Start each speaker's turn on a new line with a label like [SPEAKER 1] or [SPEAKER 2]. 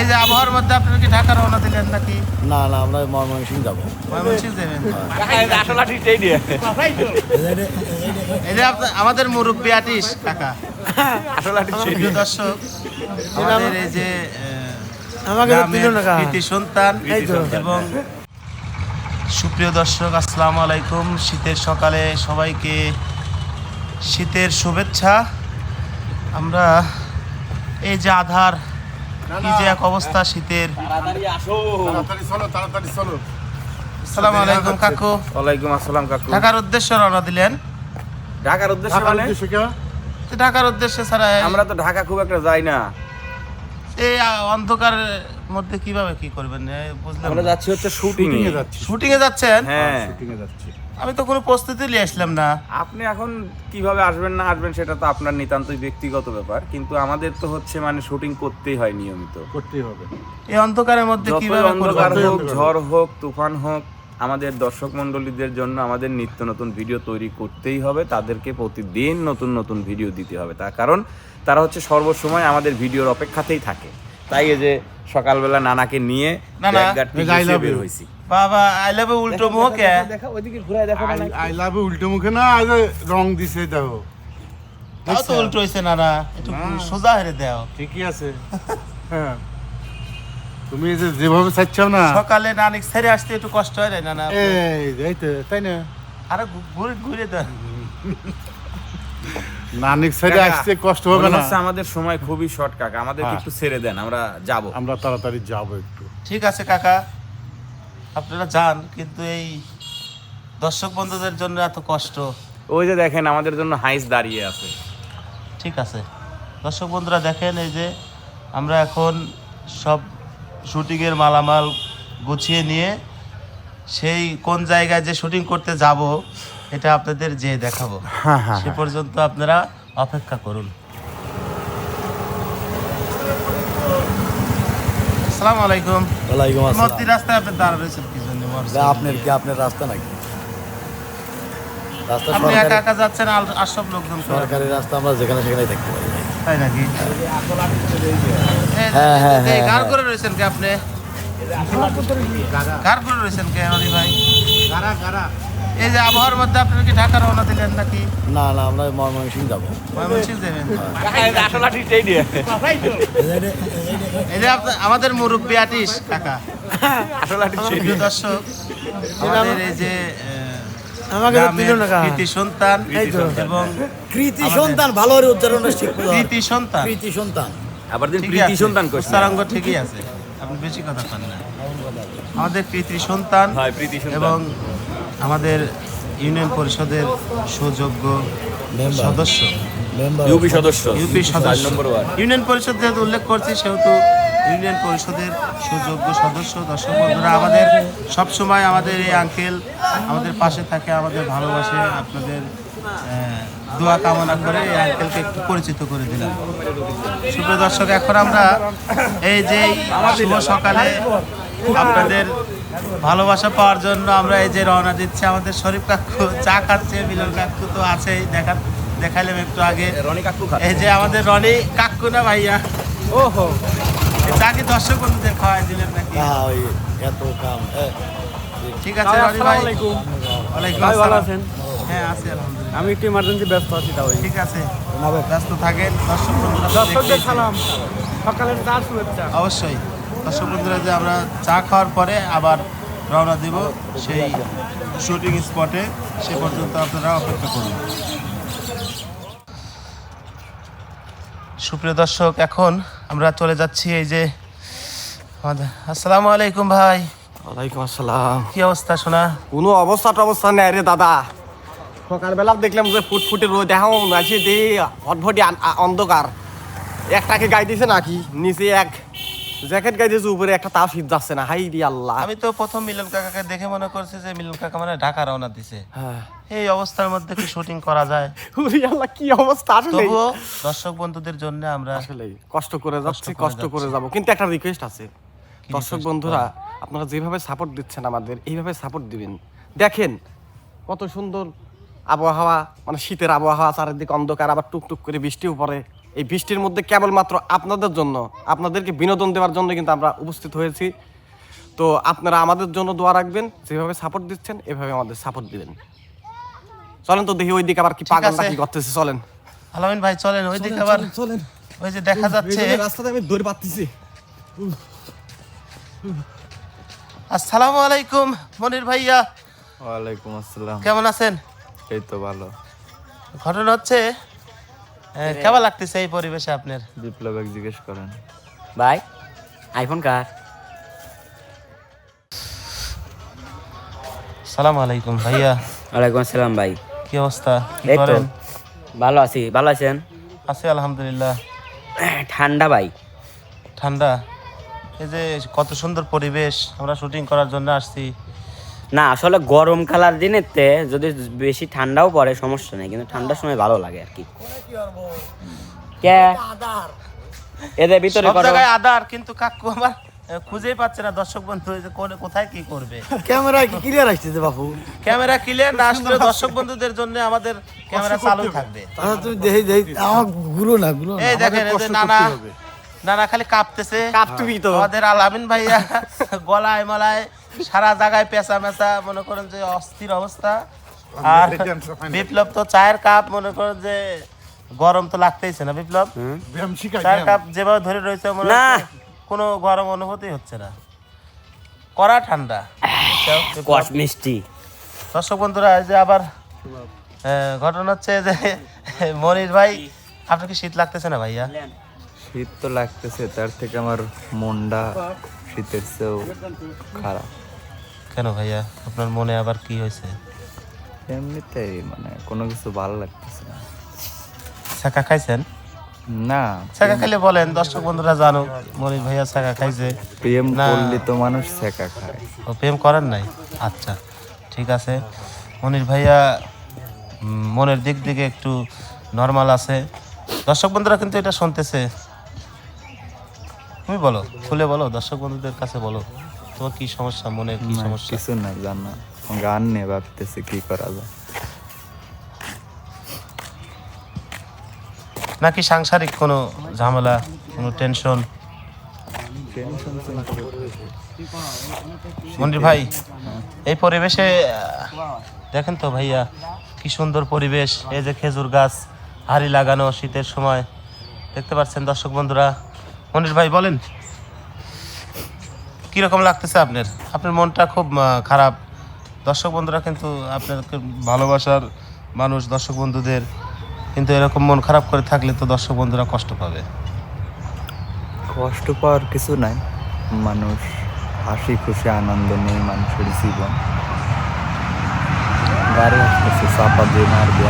[SPEAKER 1] এই যে আবহাওয়ার মধ্যে আপনারা কি ঢাকা রওনা দিলেন নাকি?
[SPEAKER 2] না না আমরা ময়মনসিং যাব।
[SPEAKER 1] যাবেন। এই যে আমাদের মুরব্বী আটিস কাকা। দর্শক আমাদের এই যে
[SPEAKER 2] আমাকে
[SPEAKER 1] সন্তান এবং সুপ্রিয় দর্শক আসসালামু আলাইকুম। শীতের সকালে সবাইকে শীতের শুভেচ্ছা। আমরা এই যে আধার কি যে এক অবস্থা শীতের।
[SPEAKER 3] তাড়াতাড়ি চলো তাড়াতাড়ি চলো।
[SPEAKER 1] আসসালামু আলাইকুম কাকু।
[SPEAKER 4] ওয়ালাইকুম আসসালাম কাকু।
[SPEAKER 1] ঢাকার উদ্দেশ্যে রওনা দিলেন।
[SPEAKER 4] ঢাকার উদ্দেশ্যে
[SPEAKER 3] ঢাকার
[SPEAKER 4] মানে?
[SPEAKER 1] ঢাকার উদ্দেশ্যে ছাড়া
[SPEAKER 4] আমরা তো ঢাকা খুব একটা যাই না।
[SPEAKER 1] এই আহ, অন্ধকারের মধ্যে কীভাবে কি করবেন? বুঝলাম
[SPEAKER 4] আমরা যাচ্ছি হচ্ছে শুটিং
[SPEAKER 3] শুটিং এ যাচ্ছি।
[SPEAKER 1] শুটিং এ যাচ্ছেন?
[SPEAKER 4] হ্যাঁ।
[SPEAKER 3] শুটিং এ যাচ্ছি।
[SPEAKER 1] আমি তো কোনো প্রস্তুতি নিয়ে আসলাম না।
[SPEAKER 4] আপনি এখন কীভাবে আসবেন না আসবেন সেটা তো আপনার নিতান্তই ব্যক্তিগত ব্যাপার কিন্তু আমাদের তো হচ্ছে মানে শুটিং করতেই হয় নিয়মিত।
[SPEAKER 3] করতেই হবে।
[SPEAKER 1] এই অন্ধকারের মধ্যে কীভাবে
[SPEAKER 4] অন্ধকার হোক ঝড় হোক তুফান হোক আমাদের দর্শক মণ্ডলীদের জন্য আমাদের নিত্য নতুন ভিডিও তৈরি করতেই হবে তাদেরকে প্রতিদিন নতুন নতুন ভিডিও দিতে হবে। তার কারণ তারা হচ্ছে সর্বসময় আমাদের ভিডিওর অপেক্ষাতেই থাকে। তাই এই যে সকালবেলা নানাকে নিয়ে
[SPEAKER 1] নানা,
[SPEAKER 4] বের
[SPEAKER 3] you।
[SPEAKER 1] বাবা আই লাভ উল্টো মুখ। কে
[SPEAKER 4] ওইদিকে ঘুরায় দেখো
[SPEAKER 3] আই আই লাভ উল্টো মুখে না আজ রং দিছে দেখো।
[SPEAKER 1] তাও তো উল্টো হইছে না না। একটু সোজা হেরে দাও।
[SPEAKER 3] ঠিকই আছে। হ্যাঁ। তুমি যে যেভাবে চাচ্ছাও না।
[SPEAKER 1] সকালে নানিক ছেড়ে আসতে একটু কষ্ট হয় না না
[SPEAKER 3] এই তাই না?
[SPEAKER 1] আরে ঘুরে ঘুরে দেন
[SPEAKER 3] নানিক সাইডে আসতে কষ্ট হবে না।
[SPEAKER 4] আমাদের সময় খুবই শর্ট কাকা। আমাদেরকে
[SPEAKER 3] হ্যাঁ।
[SPEAKER 4] একটু ছেড়ে দেন আমরা যাব।
[SPEAKER 3] আমরা তাড়াতাড়ি যাব একটু।
[SPEAKER 1] ঠিক আছে কাকা। আপনারা যান কিন্তু এই দর্শক বন্ধুদের জন্য এত কষ্ট।
[SPEAKER 4] ওই যে দেখেন আমাদের জন্য হাইস দাঁড়িয়ে আছে।
[SPEAKER 1] ঠিক আছে। দর্শক বন্ধুরা দেখেন এই যে আমরা এখন সব শুটিংয়ের মালামাল গুছিয়ে নিয়ে সেই কোন জায়গায় যে শুটিং করতে যাব এটা আপনাদের যে দেখাবো
[SPEAKER 3] হ্যাঁ হ্যাঁ
[SPEAKER 1] সে পর্যন্ত আপনারা অপেক্ষা করুন। আসসালামু আলাইকুম।
[SPEAKER 2] ওয়ালাইকুম আসসালাম।
[SPEAKER 1] রাস্তায় আপনি দাঁড়া রয়েছেন কি জন্য
[SPEAKER 2] আপনার কি আপনার রাস্তা নাকি? রাস্তা
[SPEAKER 1] আপনি একা একা যাচ্ছেন আর সব লোকজন
[SPEAKER 2] সরকারি রাস্তা আমরা যেখানে সেখানেই পারি।
[SPEAKER 1] তাই নাকি?
[SPEAKER 2] হ্যাঁ, হ্যাঁ, হ্যাঁ,
[SPEAKER 1] কার
[SPEAKER 2] হ্যাঁ।
[SPEAKER 1] করে রয়েছেন কি আপনি? কার করে রয়েছেন কে হরি ভাই?
[SPEAKER 3] গারা গারা
[SPEAKER 1] এই যে আবহাওয়ার মধ্যে আপনারা কি ঢাকা রওনা দিলেন নাকি?
[SPEAKER 2] না না আমরা ময়মনসিং যাব।
[SPEAKER 1] ময়মনসিংহ যাবেন? এই যে আমাদের মুরব্বী আটিস কাকা। দর্শক আমাদের এই যে
[SPEAKER 2] আমাকে।
[SPEAKER 1] কৃতি সন্তান এবং
[SPEAKER 2] কৃতি
[SPEAKER 1] আমাদের-
[SPEAKER 2] সন্তান ভালো করে উচ্চারণটা
[SPEAKER 1] কৃতি সন্তান।
[SPEAKER 2] কৃতি সন্তান।
[SPEAKER 4] আবার দিন প্রীতি সন্তান
[SPEAKER 1] উচ্চারাঙ্গ ঠিকই আছে। আপনি বেশি কথা পান না। আমাদের কৃতি
[SPEAKER 4] প্রীতি সন্তান।
[SPEAKER 1] এবং আমাদের ইউনিয়ন পরিষদের সুযোগ্য সদস্য।
[SPEAKER 4] ইউপি সদস্য।
[SPEAKER 1] ইউপি সদস্য। ইউনিয়ন পরিষদ যেহেতু উল্লেখ করছি সেহেতু ইউনিয়ন পরিষদের সুযোগ্য সদস্য দর্শক বন্ধুরা আমাদের সব সময় আমাদের এই আঙ্কেল আমাদের পাশে থাকে আমাদের ভালোবাসে আপনাদের দোয়া কামনা করে এই আঙ্কেলকে একটু পরিচিত করে দিলাম। সুপ্রিয় দর্শক এখন আমরা এই যে শুভ সকালে আপনাদের ভালোবাসা পাওয়ার জন্য আমরা এই যে রওনা দিচ্ছি আমাদের শরীফ কাকু চা খাচ্ছে মিলন কাকু তো আছেই। দেখা দেখাইলাম একটু আগে।
[SPEAKER 4] রনি কাকু
[SPEAKER 1] এই যে আমাদের রনি কাকু না ভাইয়া?
[SPEAKER 4] ওহো।
[SPEAKER 1] চা কি দর্শক বন্ধুদের খাওয়াই দিলেন নাকি?
[SPEAKER 2] ওই এত কাম।
[SPEAKER 1] ঠিক আছে রনি ভাই। ওয়ালাইকুম আসসালাম। হ্যাঁ আছি আলহামদুলিল্লাহ।
[SPEAKER 5] আমি একটু ইমার্জেন্সি ব্যস্ত আছি তাও
[SPEAKER 1] ঠিক আছে। ব্যস্ত থাকেন। দর্শক বন্ধুরা
[SPEAKER 5] দর্শকদের সালাম। সকালের চা শুভেচ্ছা।
[SPEAKER 1] অবশ্যই। দর্শক বন্ধুরা যে আমরা চা খাওয়ার পরে আবার রওনা দিব সেই শুটিং স্পটে সে পর্যন্ত আপনারা অপেক্ষা করুন। সুপ্রিয় দর্শক এখন আমরা চলে যাচ্ছি এই যে আসসালামু আলাইকুম ভাই।
[SPEAKER 5] ওয়ালাইকুম আসসালাম।
[SPEAKER 1] কি অবস্থা শোনা
[SPEAKER 5] কোনো অবস্থা টবস্থা নেই রে দাদা। সকালবেলা দেখলাম যে ফুটফুটে রোদ দেখাও আছে দে ভটভটি আ- অন্ধকার। একটাকে গাই দিছে নাকি? নিচে এক জ্যাকেট গাই দিয়েছে উপরে একটা তাও শীত যাচ্ছে না হাই রি আল্লাহ।
[SPEAKER 1] আমি তো প্রথম মিলন কাকাকে দেখে মনে করছি যে মিলন কাকা মানে ঢাকা রওনা দিছে।
[SPEAKER 5] হ্যাঁ।
[SPEAKER 1] এই অবস্থার মধ্যে কি শুটিং করা যায়।
[SPEAKER 5] উরি আল্লাহ কি অবস্থা? আসলে
[SPEAKER 1] তবুও দর্শক বন্ধুদের জন্য আমরা
[SPEAKER 5] আসলে কষ্ট করে যাচ্ছি কষ্ট করে। যাব। কিন্তু একটা রিকোয়েস্ট আছে। দর্শক বন্ধুরা আপনারা যেভাবে সাপোর্ট দিচ্ছেন আমাদের এইভাবে সাপোর্ট দিবেন। দেখেন কত সুন্দর আবহাওয়া মানে শীতের আবহাওয়া চারিদিকে অন্ধকার আবার টুকটুক করে বৃষ্টিও পড়ে। এই বৃষ্টির মধ্যে কেবলমাত্র আপনাদের জন্য আপনাদেরকে বিনোদন দেওয়ার জন্য কিন্তু আমরা উপস্থিত হয়েছি। তো আপনারা আমাদের জন্য দোয়া রাখবেন যেভাবে সাপোর্ট দিচ্ছেন এভাবে আমাদের সাপোর্ট দিবেন। চলেন তো দেখি ওইদিকে আবার কি পাগল
[SPEAKER 1] আছে।
[SPEAKER 5] কি করতেছে চলেন।
[SPEAKER 1] আলামিন ভাই চলেন ওই দিকে আবার
[SPEAKER 5] চলেন
[SPEAKER 1] ওই যে দেখা যাচ্ছে।
[SPEAKER 5] রাস্তাতে আমি দৌড় পাচ্ছি
[SPEAKER 1] আসসালামু আলাইকুম মনির ভাইয়া।
[SPEAKER 6] ওয়ালাইকুম আসসালাম।
[SPEAKER 1] কেমন আছেন?
[SPEAKER 6] এই তো ভালো।
[SPEAKER 1] ঘটনা হচ্ছে কেমন লাগতেছে এই পরিবেশে আপনার?
[SPEAKER 6] বিপ্লব এক জিজ্ঞেস করেন।
[SPEAKER 7] ভাই আইফোন কার?
[SPEAKER 1] সালাম আলাইকুম ভাইয়া।
[SPEAKER 7] ওয়ালাইকুম আসসালাম ভাই।
[SPEAKER 1] কি অবস্থা? কি করেন?
[SPEAKER 7] ভালো আছি। ভালো আছেন?
[SPEAKER 1] আছি আলহামদুলিল্লাহ।
[SPEAKER 7] ঠান্ডা ভাই।
[SPEAKER 1] ঠান্ডা? এই যে কত সুন্দর পরিবেশ। আমরা শুটিং করার জন্য আসছি।
[SPEAKER 7] না আসলে গরম কালার দিনেতে যদি বেশি ঠান্ডাও পড়ে সমস্যা নেই কিন্তু ঠান্ডার সময় ভালো লাগে আর কি। কে? এদের ভিতরে
[SPEAKER 1] সব জায়গায় আদার কিন্তু কাকু আমার খুঁজেই পাচ্ছে না দর্শক বন্ধু কোনে- কোথায় কি করবে?
[SPEAKER 2] ক্যামেরা কি ক্লিয়ার আসতেছে বাপু?
[SPEAKER 1] ক্যামেরা ক্লিয়ার না আসলে দর্শক বন্ধুদের জন্য আমাদের ক্যামেরা চালু থাকবে।
[SPEAKER 2] তাহলে তুমি দেখে দেখি আমারগুলো না গুলো
[SPEAKER 1] এই দেখেন এই যে নানা নানা খালি কাঁপতেছে।
[SPEAKER 5] কাঁপতুবি তো।
[SPEAKER 1] আমাদের আলামিন ভাইয়া গলায় মালায় সারা জায়গায় পেঁচা মেচা মনে করেন যে অস্থির অবস্থা। আর বিপ্লব তো চায়ের কাপ মনে করেন যে গরম তো লাগতেইছে না বিপ্লব? চায়ের কাপ যেভাবে ধরে রয়েছে মনে
[SPEAKER 7] না।
[SPEAKER 1] কোনো গরম অনুভূতি হচ্ছে না। কড়া ঠান্ডা।
[SPEAKER 7] মিষ্টি।
[SPEAKER 1] দর্শক বন্ধুরা এই যে আবার ঘটনা হচ্ছে যে মনির ভাই আপনার কি শীত লাগতেছে না ভাইয়া?
[SPEAKER 6] শীত তো লাগতেছে তার থেকে আমার মনটা শীতের চেয়েও খারাপ।
[SPEAKER 1] কেন ভাইয়া? আপনার মনে আবার কি হয়েছে?
[SPEAKER 6] এমনিতেই মানে কোনো কিছু ভালো লাগতেছে না।
[SPEAKER 1] ছাকা খাইছেন?
[SPEAKER 6] না
[SPEAKER 1] ছাকা খাইলে বলেন দর্শক বন্ধুরা জানো মনির ভাইয়া ছাকা খাইছে।
[SPEAKER 6] প্রেম। করলে তো মানুষ শেখা খায়।
[SPEAKER 1] ও প্রেম করেন নাই? আচ্ছা ঠিক আছে। মনির ভাইয়া মনের দিক দিকে একটু নর্মাল আছে। দর্শক বন্ধুরা কিন্তু এটা শুনতেছে। তুমি বলো খুলে বলো দর্শক বন্ধুদের কাছে বলো। তোমার কি সমস্যা? মনের কি সমস্যা?
[SPEAKER 6] কিছু না জানা গান নিয়ে ভাবতেছে কি করা যায়।
[SPEAKER 1] নাকি সাংসারিক কোনো ঝামেলা কোনো টেনশন মন্দির ভাই এই পরিবেশে দেখেন তো ভাইয়া কি সুন্দর পরিবেশ। এই যে খেজুর গাছ হাড়ি লাগানো শীতের সময়। দেখতে পাচ্ছেন দর্শক বন্ধুরা। মনির ভাই বলেন। কীরকম লাগতেছে আপনার? আপনার মনটা খুব খারাপ। দর্শক বন্ধুরা কিন্তু আপনাকে ভালোবাসার মানুষ, দর্শক বন্ধুদের। কিন্তু এরকম মন খারাপ করে থাকলে তো দর্শক বন্ধুরা কষ্ট পাবে।
[SPEAKER 6] কষ্ট পাওয়ার কিছু নাই। মানুষ হাসি, খুশি, আনন্দ নিয়ে মানুষের জীবন। গাড়ি আসতেছে চাপা দিয়ে মারবে।